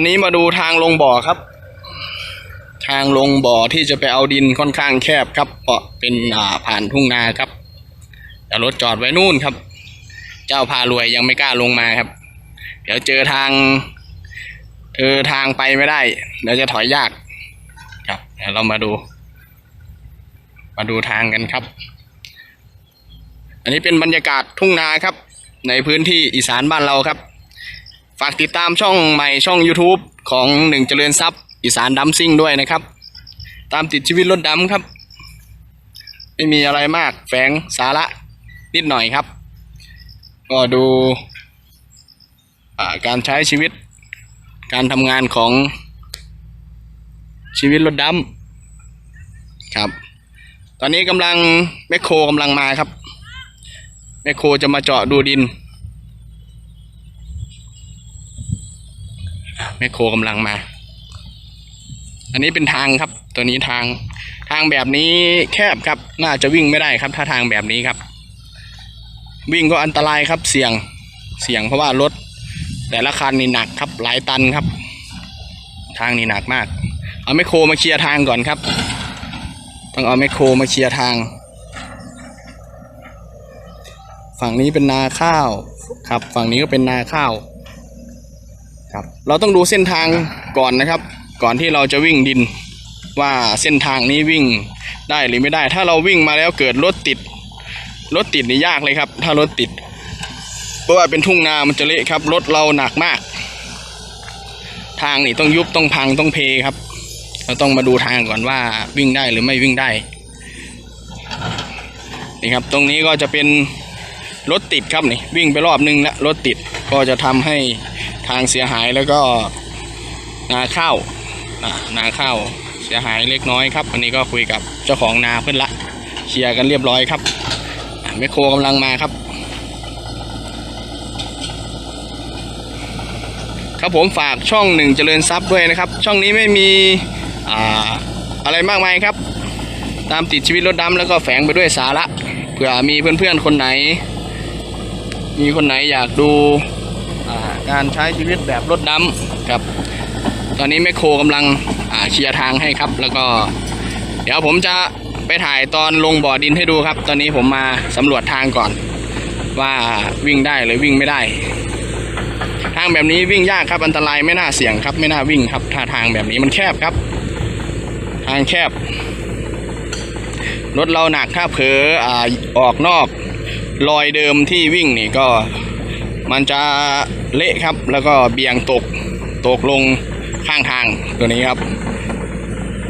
อนนี้มาดูทางลงบ่อครับ ทางลงบ่อที่จะไปเอาดินค่อนข้างแคบครับเพราะเป็นอ่าผ่านทุ่งนาครับแต่รถจอดไว้นู่นครับ เจ้าพารวยยังไม่กล้าลงมาครับ เดี๋ยวเจอทางเจอทางไปไม่ได้เดี๋ยวจะถอยยากครับเดี๋ยวเรามาดู มาดูทางกันครับ อันนี้เป็นบรรยากาศทุ่งนาครับ ในพื้นที่อีสานบ้านเราครับ ฝากติดตามช่องใหม่ช่อง YouTube ของหนึ่งเจริญทรัพย์อีสานดัมซิ่งด้วยนะครับ ตามติดชีวิตรถดำครับ ไม่มีอะไรมากแฝงสาระนิดหน่อยครับ ก็ดูการใช้ชีวิต การทำงานของชีวิตรถดำครับ ตอนนี้กำลังแมคโครกำลังมาครับแมคโครจะมาเจาะดูดิน แมคโครกำลังมา อันนี้เป็นทางครับ ตัวนี้ทางทางแบบนี้แคบครับ น่าจะวิ่งไม่ได้ครับ ถ้าทางแบบนี้ครับ วิ่งก็อันตรายครับเสี่ยงเสี่ยงเพราะว่ารถ แต่ละคันนี่หนักครับ หลายตันครับ ทางนี่หนักมาก เอาแมคโครมาเคลียร์ทางก่อนครับ ต้องเอาแมคโครมาเคลียร์ทาง ฝั่งนี้เป็นนาข้าวครับ ฝั่งนี้ก็เป็นนาข้าว ครับ เราต้องดูเส้นทางก่อนนะครับ ก่อนที่เราจะวิ่งดิน ว่าเส้นทางนี้วิ่งได้หรือไม่ได้ ถ้าเราวิ่งมาแล้วเกิดรถติดรถติดนี่ยากเลยครับ ถ้ารถติด เพราะว่าเป็นทุ่งนามันจะเละครับรถเราหนักมาก ทางนี่ต้องยุบต้องพังต้องเพครับ เราต้องมาดูทางก่อนว่าวิ่งได้หรือไม่วิ่งได้นี่ครับ ตรงนี้ก็จะเป็นรถติดครับนี่วิ่งไปรอบนึงแล้วรถติดก็จะทำให้ ทางเสียหายแล้วก็นาข้าวอ่านาข้าวเสียหายเล็กน้อยครับอันนี้ก็คุยกับเจ้าของนาเพื่อนละเคลียร์กันเรียบร้อยครับแมคโครกำลังมาครับ ครับผมฝากช่องหนึ่งเจริญทรัพย์ด้วยนะครับ ช่องนี้ไม่มีอ่าอะไรมากมายครับ ตามติดชีวิตรถดำแล้วก็แฝงไปด้วยสาระเผื่อมีเพื่อนๆคนไหน มีคนไหนอยากดู การใช้ชีวิตแบบรถดำครับ ตอนนี้แมคโครกำลังเคลียร์ทางให้ครับ แล้วก็ เดี๋ยวผมจะไปถ่ายตอนลงบ่อดินให้ดูครับ ตอนนี้ผมมาสำรวจทางก่อน ว่าวิ่งได้หรือวิ่งไม่ได้ ทางแบบนี้วิ่งยากครับอันตรายไม่น่าเสี่ยงครับ ไม่น่าวิ่งครับ ถ้าทางแบบนี้มันแคบครับ ทางแคบรถเราหนักถ้าเผลออออกนอกรอยเดิมที่วิ่งนี่ก็มันจะ เละครับ แล้วก็เบี่ยงตกตกลงข้างทางตัวนี้ครับ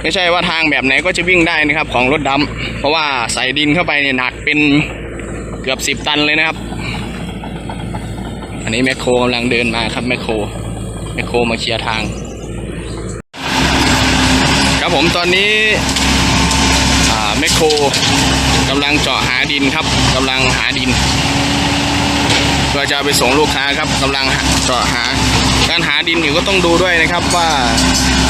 ไม่ใช่ว่าทางแบบไหนก็จะวิ่งได้นะครับของรถดำเพราะว่าใส่ดินเข้าไปเนี่ยหนักเป็นเกือบสิบตันเลยนะครับ อันนี้แมคโครกำลังเดินมาครับแมคโครแมคโครมาเคลียร์ทาง ครับผมตอนนี้อ่าแมคโครกำลังเจาะหาดินครับกำลังหาดิน เพื่อจะไปส่งลูกค้าครับกำลังเจาะหา การหาดินนี่ก็ต้องดูด้วยนะครับว่า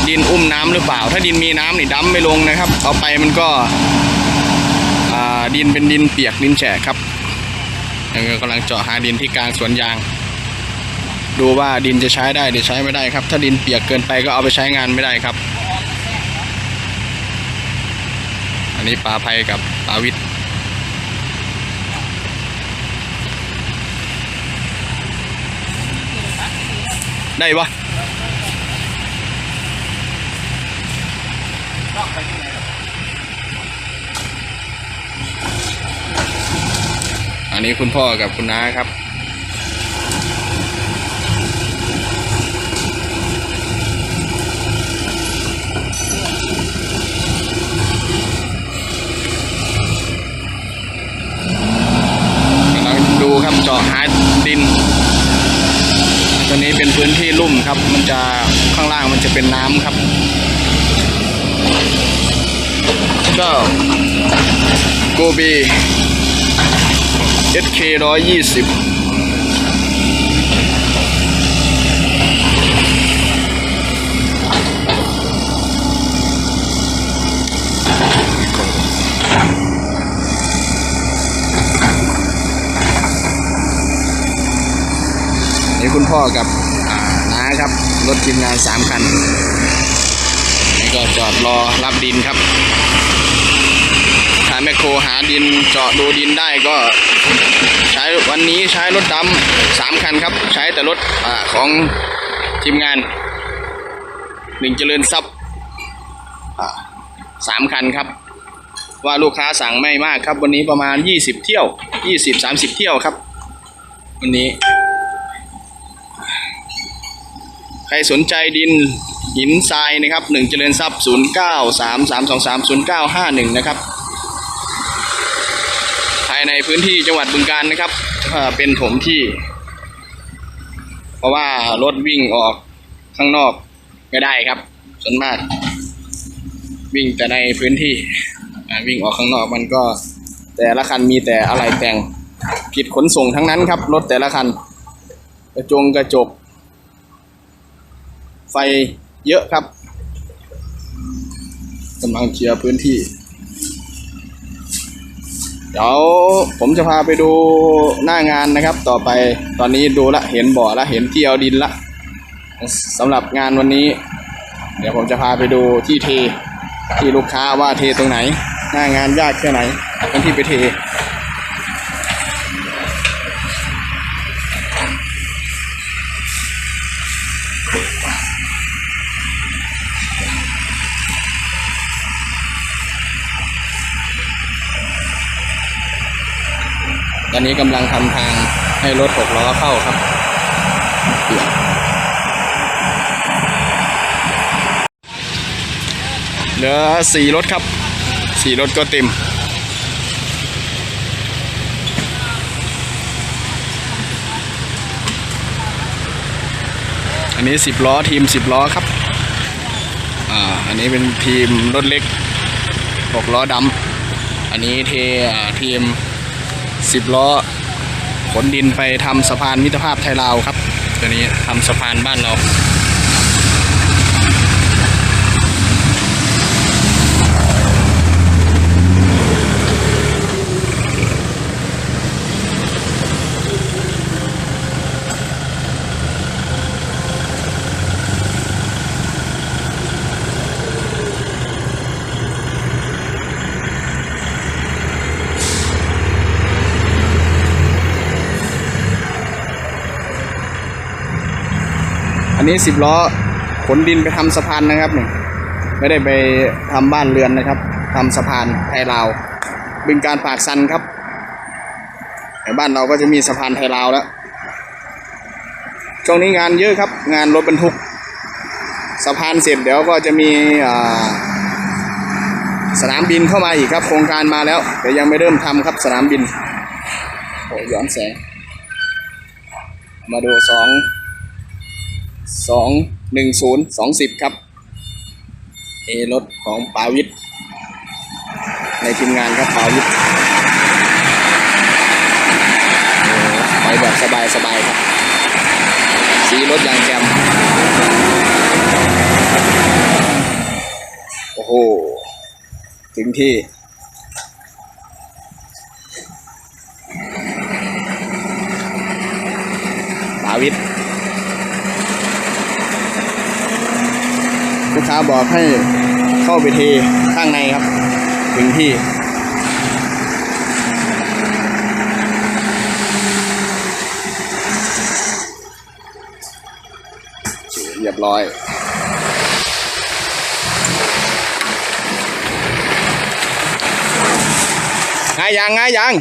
ดินอุ้มน้ำหรือเปล่า ถ้าดินมีน้ำนี่ดั้มไม่ลงนะครับ เอาไปมันก็ดินเป็นดินเปียกดินแฉะครับกำลังเจาะหาดินที่กลางสวนยาง ดูว่าดินจะใช้ได้หรือใช้ไม่ได้ครับ ถ้าดินเปียกเกินไปก็เอาไปใช้งานไม่ได้ครับ อันนี้ปลาไพกับปลาวิทย์ ได้ปะอันนี้คุณพ่อกับคุณน้าครับ กำลังดูครับเจาะหาดิน ตัวนี้เป็นพื้นที่ลุ่มครับ มันจะข้างล่างมันจะ เป็นน้ำครับ ก็โกบี SK ร้อยยี่สิบนี่คุณพ่อกับาครับรถทีมงานสามคันนี่ก็จอดรอรับดินครับถ้าแมคโครหาดินเจาะดูดินได้ก็ใช้วันนี้ใช้รถดำสามคันครับ ใช้แต่รถอของทีมงานหนึ่งเจริญทรัพย์สามคันครับ ว่าลูกค้าสั่งไม่มากครับ วันนี้ประมาณ 20 เที่ยว 20 30 เที่ยวครับ วันนี้ ใครสนใจดินหินทรายนะครับหนึ่งเจริญทรัพย์0 9 3 3 2 3 0 9 5 1นะครับ ภายในพื้นที่จังหวัดบึงการนะครับเป็นถมที่ เพราะว่ารถวิ่งออกข้างนอกไม่ได้ครับส่วนมาก วิ่งแต่ในพื้นที่วิ่งออกข้างนอกมันก็ แต่ละคันมีแต่อะไรแต่งกิจขนส่งทั้งนั้นครับ รถแต่ละคัน กระจงกระจก ไฟเยอะครับกำลังเคลียร์พื้นที่ เดี๋ยวผมจะพาไปดูหน้างานนะครับ ต่อไปตอนนี้ดูละเห็นบ่อละเห็นที่เอาดินละสำหรับงานวันนี้ เดี๋ยวผมจะพาไปดูที่เทที่ลูกค้าว่าเทตรงไหน หน้างานยากแค่ไหนกันที่ไปเท ตอนนี้กำลังทำทางให้รถหกล้อเข้าครับเหลือสี่รถครับสี่รถก็เต็มอันนี้สิบล้อทีมสิบล้อครับ อ่า อันนี้เป็นทีมรถเล็กหกล้อดำอันนี้เท่าทีม สิบล้อขนดินไปทำสะพานมิตรภาพไทยลาวครับ ตัวนี้ทำสะพานบ้านเรา อันนี้สิบล้อขนดินไปทำสะพานนะครับเนี่ยไม่ได้ไปทำบ้านเรือนนะครับทำสะพานไทยลาวบึงการปากซันครับแต่บ้านเราก็จะมีสะพานไทยลาวแล้วช่วงนี้งานเยอะครับ งานรถบรรทุก สะพานเสร็จเดี๋ยวก็จะมีสนามบินเข้ามาอีกครับ โครงการมาแล้ว แต่ยังไม่เริ่มทำครับสนามบินโอ้ย้อนแสง มาดูสอง สองหนึ่งศูนย์สองสิบครับเอรถของปาวิทย์ในทีมงานครับปาวิทย์ไปแบบสบายสบายๆครับ สีรถยางแจมโอ้โห ถึงที่ปาวิท ลูกค้าบอกให้เข้าไปเทข้างในครับ ถึงที่เรียบร้อยง่ายยังง่ายยัง